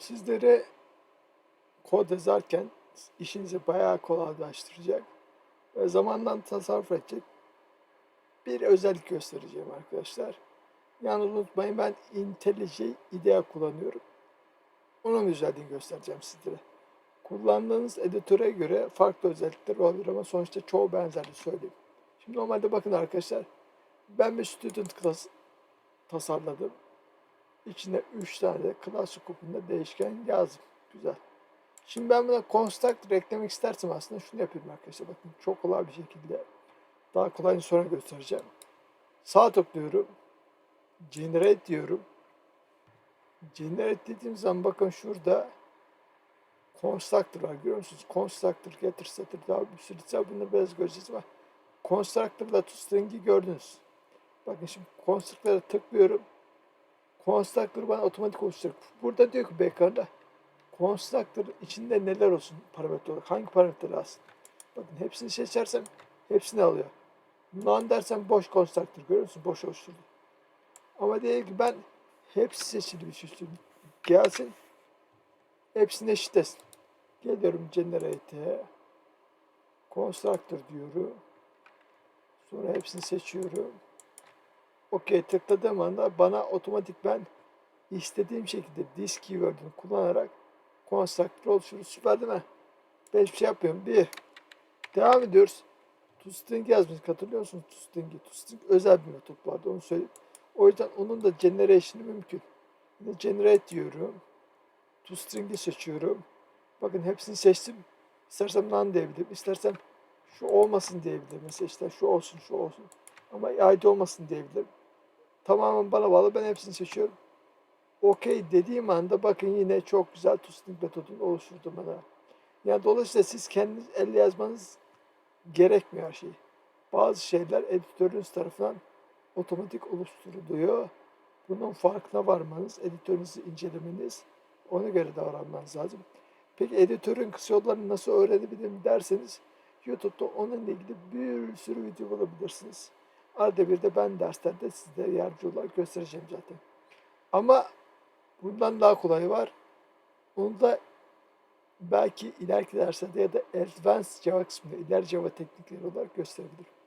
sizlere kod yazarken işinizi bayağı kolaylaştıracak ve zamandan tasarruf edecek bir özellik göstereceğim arkadaşlar. Yalnız unutmayın ben IntelliJ IDEA kullanıyorum. Onun özelliğini göstereceğim sizlere. Kullandığınız editöre göre farklı özellikler olabilir ama sonuçta çoğu benzerli söyleyeyim. Şimdi normalde bakın arkadaşlar ben bir student class tasarladım. İçine 3 tane de class scope'unda değişken yazdım. Güzel. Şimdi ben buna constructor eklemek istersem aslında şunu yapayım arkadaşlar. Bakın çok kolay bir şekilde daha kolayını sonra göstereceğim. Sağ tıklıyorum. Generate diyorum. Generate dediğim zaman bakın şurada constructor var görüyor musunuz? Constructor, getir, satır daha bir sürü daha bunları biraz göreceğiz ama constructor'la toString'i gördünüz. Bakın şimdi constructor'a tıklıyorum. Constructor bana otomatik oluşturacak. Burada diyor ki backend'da constructor içinde neler olsun parametre olarak. Hangi parametre alsın? Bakın hepsini seçersem hepsini alıyor. None dersem boş constructor görüyor musun? Boş oluşturdu. Ama diyelim ki ben hepsi seçili bir şey istiyorum. Gelsin. Hepsini eşitlesin. Geliyorum generate'e. Constructor diyorum. Sonra hepsini seçiyorum. OK tıkladığım anda bana otomatik ben istediğim şekilde this keyword'ünü kullanarak constructor oluşturur. Süper değil mi? Ben hiçbir şey yapmıyorum. Bir. Devam ediyoruz. ToString yazmış. Hatırlıyor musunuz ToString'i? ToString özel bir metot vardı. Onu söyleyeyim. O yüzden onun da generation'ı mümkün. Yine generate diyorum. ToString'i seçiyorum. Bakın hepsini seçtim. İstersem none diyebilirim. İstersem şu olmasın diyebilirim. Mesela işte şu olsun, şu olsun. Ama id olmasın diyebilirim. Tamamen bana bağlı. Ben hepsini seçiyorum. OK dediğim anda bakın yine çok güzel ToString metodunu oluşturdu bana. Yani dolayısıyla siz kendiniz elle yazmanız gerekmiyor her şey. Bazı şeyler editörünüz tarafından otomatik oluşturuluyor. Bunun farkına varmanız, editörünüzü incelemeniz, ona göre davranmanız lazım. Peki editörün kısa yollarını nasıl öğrenebilirim derseniz YouTube'da onunla ilgili bir sürü video bulabilirsiniz. Arada bir de ben derslerde size yardımcı olarak göstereceğim zaten. Ama bundan daha kolay var. Onu da belki ileriki derslerde ya da Advanced Java kısmında ileri Java teknikleri olarak gösterebilirim.